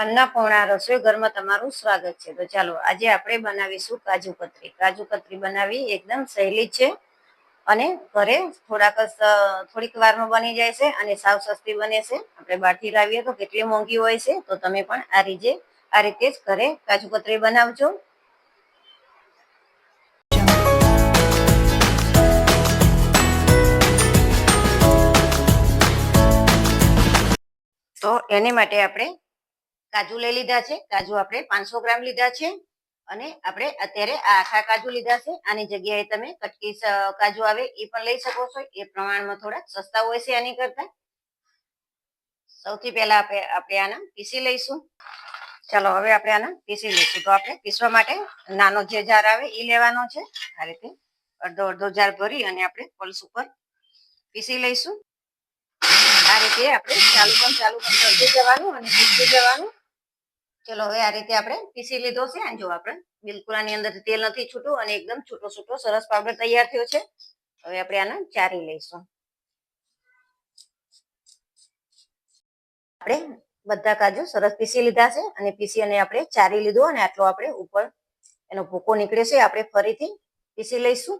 અન્નપૂર્ણા રસોઈ ઘરમાં તમારું સ્વાગત છે. તો ચાલો, આજે આપણે બનાવીશું કાજુ કતરી. કાજુ કતરી બનાવી એકદમ સહેલી છે અને ઘરે થોડાક થોડીક વારમાં બની જાય છે અને સાવ સસ્તી બને છે. આપણે બહારથી લાવીએ તો કેટલી મોંઘી હોય છે, તો તમે પણ આ રીતે આ રીતે જ ઘરે કાજુ કતરી બનાવજો. તો એની માટે આપણે કાજુ લઈ લીધા છે. કાજુ આપણે પાંચસો ગ્રામ લીધા છે અને આપણે અત્યારે આ આખા કાજુ લીધા છે. આની જગ્યાએ તમે કટકી કાજુ આવે એ પણ લઈ શકો છો. એ પ્રમાણમાં થોડા સસ્તા હોય છે આની કરતા. સૌથી પહેલા આપણે આપણે આના પીસી લઈશું. ચાલો, હવે આપણે આના પીસી લઈશું. તો આપણે પીસવા માટે નાનો જે જાર આવે એ લેવાનો છે. આ રીતે અડધો અડધો જાર ભરી અને આપણે પલ્સ ઉપર પીસી લઈશું. આ રીતે આપણે ચાલુ પણ ચાલુ પણ જવાનું અને પીસી જવાનું. ચલો, હવે આ રીતે આપણે પીસી લીધો છે. અને જો આપણે બિલકુલ આની અંદર તેલ નથી છૂટું અને એકદમ છૂટો છૂટો સરસ પાવડર તૈયાર થયો છે. હવે આપણે આને ચારી લઈશું. આપણે બધા કાજુ સરસ પીસી લીધા છે અને પીસી અને આપણે ચારી લીધો અને આટલો આપણે ઉપર એનો ભૂકો નીકળે છે. આપણે ફરીથી પીસી લઈશું.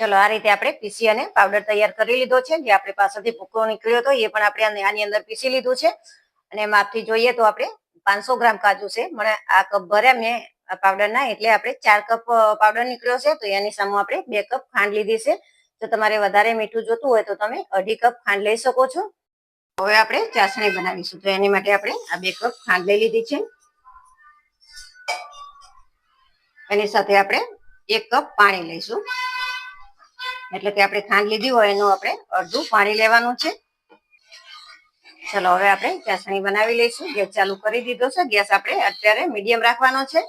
ચલો, આ રીતે આપણે પીસી અને પાવડર તૈયાર કરી લીધો છે. જે આપણે પાસેથી ભૂકો નીકળ્યો હતો, એ પણ આપણે આની- અંદર પીસી લીધું છે. અને માપથી જોઈએ તો આપણે પાંચસો ગ્રામ કાજુ છે. મને આ કપ ભર્યા મેં પાવડર ના, એટલે આપણે ચાર કપ પાવડર નીકળ્યો છે. તો એની સામે આપણે બે કપ ખાંડ લીધી છે. જો તમારે વધારે મીઠું જોતું હોય તો તમે અઢી કપ ખાંડ લઈ શકો છો. હવે આપણે ચાસણી બનાવીશું. તો એની માટે આપણે આ બે કપ ખાંડ લઈ લીધી છે. એની સાથે આપણે એક કપ પાણી લઈશું. એટલે કે આપણે ખાંડ લીધી હોય એનું આપણે અડધું પાણી લેવાનું છે. ચલો, હવે આપણે ચાસણી બનાવી લઈશું. ગેસ ચાલુ કરી દીધો છે. ગેસ આપણે અત્યારે મીડિયમ રાખવાનો છે.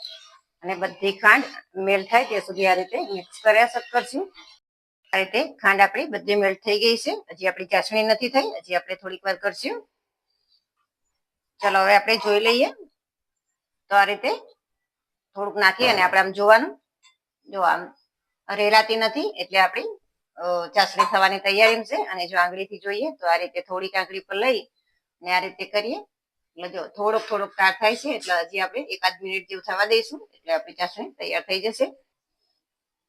અને બધી ખાંડ મેલ્ટ થાય ત્યાં સુધી આ રીતે મિક્સ કર્યા કરશું. આ રીતે ખાંડ આપણી બધી મેલ્ટ થઈ ગઈ છે. હજી આપણી ચાસણી નથી થઈ. હજી આપણે થોડીક વાર કરશું. ચલો, હવે આપણે જોઈ લઈએ. તો આ રીતે થોડુંક નાખી અને આપણે આમ જોવાનું. જો આમ રેલાતી નથી, એટલે આપણી ચાસણી થવાની તૈયારી છે અને જો આંગળીથી જોઈએ તો આ રીતે થોડીક આંગળી પર લઈ ને આ રીતે કરીએ. એટલે જો થોડોક થોડોક તાર થાય છે એટલે હજી આપણે એકાદ મિનિટ જેવું થવા દઈશું એટલે આપણી ચાસણી તૈયાર થઈ જશે.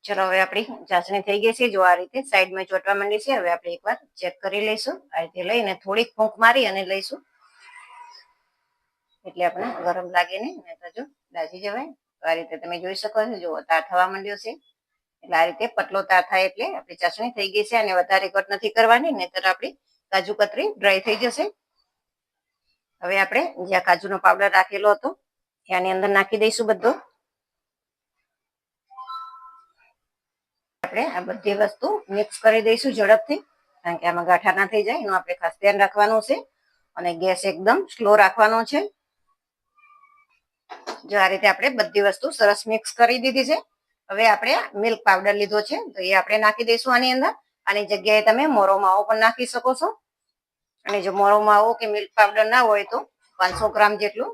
ચલો, હવે આપણી ચાસણી થઈ ગઈ છે. જો આ રીતે સાઈડમાં ચોટવા માંડી છે, હવે આપણે એકવાર ચેક કરી લઈશું. આ રીતે લઈને થોડીક ફૂંક મારી અને લઈશું. એટલે આપણે ગરમ લાગે નહીં તો જો દાજી જવાય. આ રીતે તમે જોઈ શકો છો જો તાર થવા માંડ્યો છે. એટલે આ રીતે પતલો તાર થાય એટલે આપણી ચાસણી થઈ ગઈ છે અને વધારે કટ નથી કરવાની, નહીતર આપણી કાજુ કતરી ડ્રાય થઈ જશે. હવે આપણે જ્યાં કાજુનો પાવડર રાખેલો હતો ત્યાંની અંદર નાખી દઈશું બધો. આપણે આ બધી વસ્તુ મિક્સ કરી દઈશું ઝડપથી, કારણ કે આમાં ગાંઠા ના થઈ જાય, એનું આપણે ખાસ ધ્યાન રાખવાનું છે. અને ગેસ એકદમ સ્લો રાખવાનો છે. જો આ રીતે આપણે બધી વસ્તુ સરસ મિક્સ કરી દીધી છે. હવે આપણે મિલ્ક પાવડર લીધો છે, તો એ આપણે નાખી દઈશું આની અંદર. આની જગ્યાએ તમે મોરો માવો પણ નાખી શકો છો. અને જો મોરો માવો કે મિલ્ક પાવડર ના હોય તો પાંચસો ગ્રામ જેટલું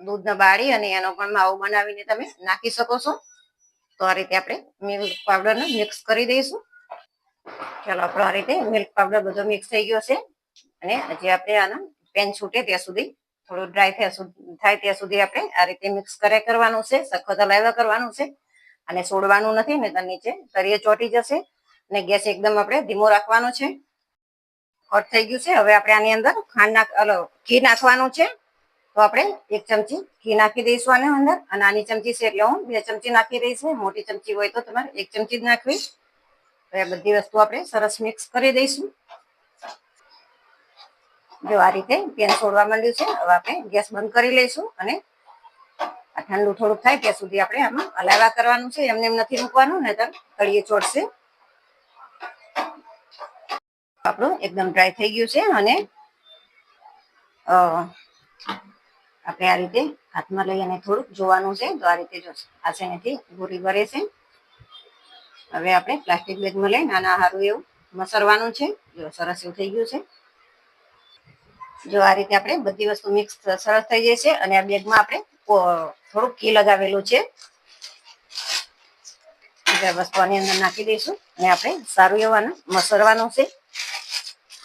દૂધને બાળી અને એનો પણ માવો બનાવીને તમે નાખી શકો છો. તો આ રીતે આપણે મિલ્ક પાવડરને મિક્સ કરી દઈશું. ચાલો, આપણો આ રીતે મિલ્ક પાવડર બધો મિક્સ થઈ ગયો છે. અને જે આપણે આના પેન છૂટે ત્યાં સુધી, થોડું ડ્રાય થાય થાય ત્યાં સુધી આપણે આ રીતે મિક્સ કરે કરવાનું છે, સખત હલાવ્યા કરવાનું છે. અને છોડવાનું નથી ને નીચે તરીએ ચોટી જશે અને ગેસ એકદમ આપણે ધીમો રાખવાનો છે. હોટ થઈ ગયું છે. હવે આપણે આની અંદર ખાંડ નાખ ઘી નાખવાનું છે. તો આપણે એક ચમચી ઘી નાખી દઈશું આની અંદર અને નાની ચમચી છે એટલે હું બે ચમચી નાખી દઈશ. મોટી ચમચી હોય તો તમારે એક ચમચી જ નાખવી. એ બધી વસ્તુ આપણે સરસ મિક્સ કરી દઈશું. જો આ રીતે પેન છોડવા માંડ્યું છે. હવે આપણે ગેસ બંધ કરી લઈશું અને ઠંડુ થોડુંક થાય ત્યાં સુધી આપણે આમાં હલાવા કરવાનું છે. એમને એમ નથી મૂકવાનું ને તળીએ ચોટશે. આપણું એકદમ ડ્રાય થઈ ગયું છે અને આપણે આ રીતે હાથમાં લઈ અને થોડુંક જોવાનું છે. તો આ રીતે જો આસેનેથી ભૂરી ભરે છે. હવે આપણે પ્લાસ્ટિક બેગમાં લઈ નાના હારું એવું મસરવાનું છે. જો સરસ એવું થઈ ગયું છે. જો આ રીતે આપણે બધી વસ્તુ મિક્સ સરસ થઈ છે અને આ બેગમાં આપણે થોડુંક ઘી લગાવેલું છે. વસ્તુ આની અંદર નાખી દઈશું અને આપણે સારું એવું આને મસરવાનું છે.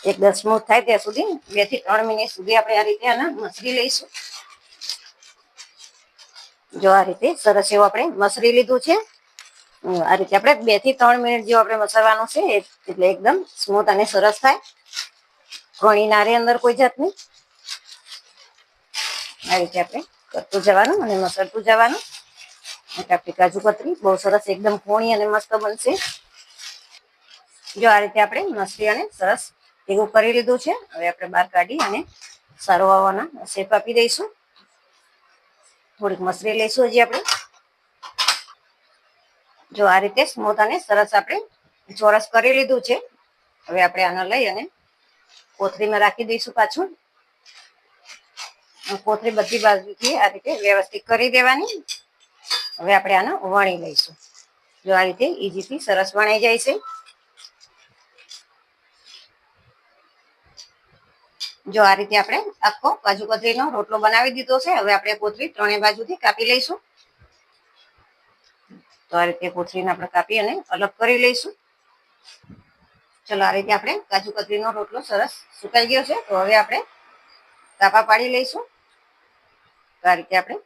એકદમ સ્મૂથ થાય ત્યાં સુધી, બેથી ત્રણ મિનિટ સુધી આપણે આ રીતે આના મસરી લઈશું. જો આ રીતે સરસ એવું આપણે મસરી લીધું છે. આ રીતે આપણે બેથી ત્રણ મિનિટ જેવું આપણે મસરવાનું છે એટલે એકદમ સ્મૂથ અને સરસ થાય. ઘણી નારે અંદર કોઈ જાતની. આ રીતે આપણે કરતું જવાનું અને મસળતું જવાનું એટલે આપણી કાજુ કતરી, બહુ સરસ એકદમ કોણી અને મસ્ત બનશે. જો આ રીતે આપણે મસરી અને સરસ ભેગું કરી લીધું છે. હવે આપણે બહાર કાઢી અને સારો આવવાના શેપ આપી દઈશું. થોડીક મસરી લઈશું હજી આપણે. જો આ રીતે સ્મૂથ અને સરસ આપણે ચોરસ કરી લીધું છે. હવે આપણે આને લઈ અને કોથળીમાં રાખી દઈશું પાછું. કોથળી બધી બાજુથી આ રીતે વ્યવસ્થિત કરી દેવાની. હવે આપણે આને વણી લઈશું. જો આ રીતે ઈઝીથી સરસ વણાઈ જાય છે. જો આ રીતે આપણે આખો કાજુ કતરીનો રોટલો બનાવી દીધો છે. હવે આપણે કોથળી ત્રણેય બાજુથી કાપી લઈશું. તો આ રીતે કોથળીને આપણે કાપી અને અલગ કરી લઈશું. ચલો, આ રીતે આપણે કાજુ કતરીનો રોટલો સરસ સુકાઈ ગયો છે. તો હવે આપણે કાપા પાડી લઈશું. આ રીતે આપણે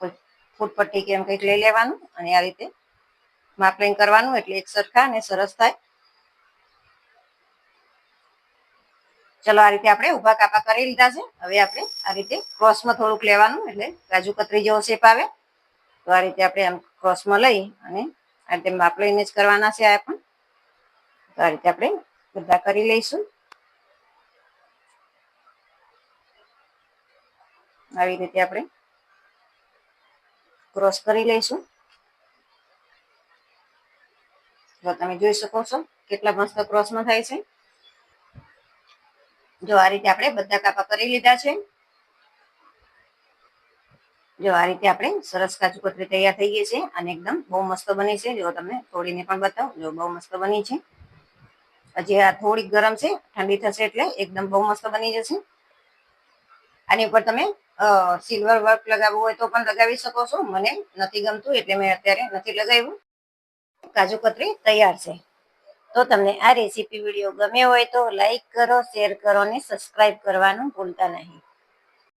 કોઈ ફૂટપટ્ટી કે એમ કંઈક લઈ લેવાનું અને આ રીતે માપલિંગ કરવાનું એટલે એક સરખા અને સરસ થાય. ચલો, આ રીતે આપણે ઊભા કાપા કરી લીધા છે. હવે આપણે આ રીતે ક્રોસમાં થોડુંક લેવાનું એટલે કાજુ કતરી જેવો શેપ આવે. તો આ રીતે આપણે આમ ક્રોસમાં લઈ અને આ રીતે માપ લઈને જ કરવાના છે આ પણ. તો આ રીતે આપણે બધા કરી લઈશું. આવી રીતે આપણે ક્રોસ કરી લઈશું. જો તમે જોઈ શકો છો કેટલા મસ્ત ક્રોસમાં થાય છે. જો આ રીતે આપણે બધા કાપા કરી લીધા છે. જો આ રીતે આપણે સરસ કાજુ કતરી તૈયાર થઈ ગઈ છે અને એકદમ બહુ મસ્ત બની છે. જો તમને તોડીને પણ બતાવું, જો બહુ મસ્ત બની છે. હજી આ થોડીક ગરમ છે, ઠંડી થશે એટલે એકદમ બહુ મસ્ત બની જશે. આની ઉપર તમે સિલ્વર વર્ક લગાવવું હોય તો પણ લગાવી શકો છો. મને નથી ગમતું એટલે મેં અત્યારે નથી લગાવ્યું. કાજુ કતરી તૈયાર છે. તો તમને આ રેસીપી વીડિયો ગમ્યો હોય તો લાઈક કરો શેર કરો અને સબસ્ક્રાઈબ કરવાનું ભૂલતા નહીં.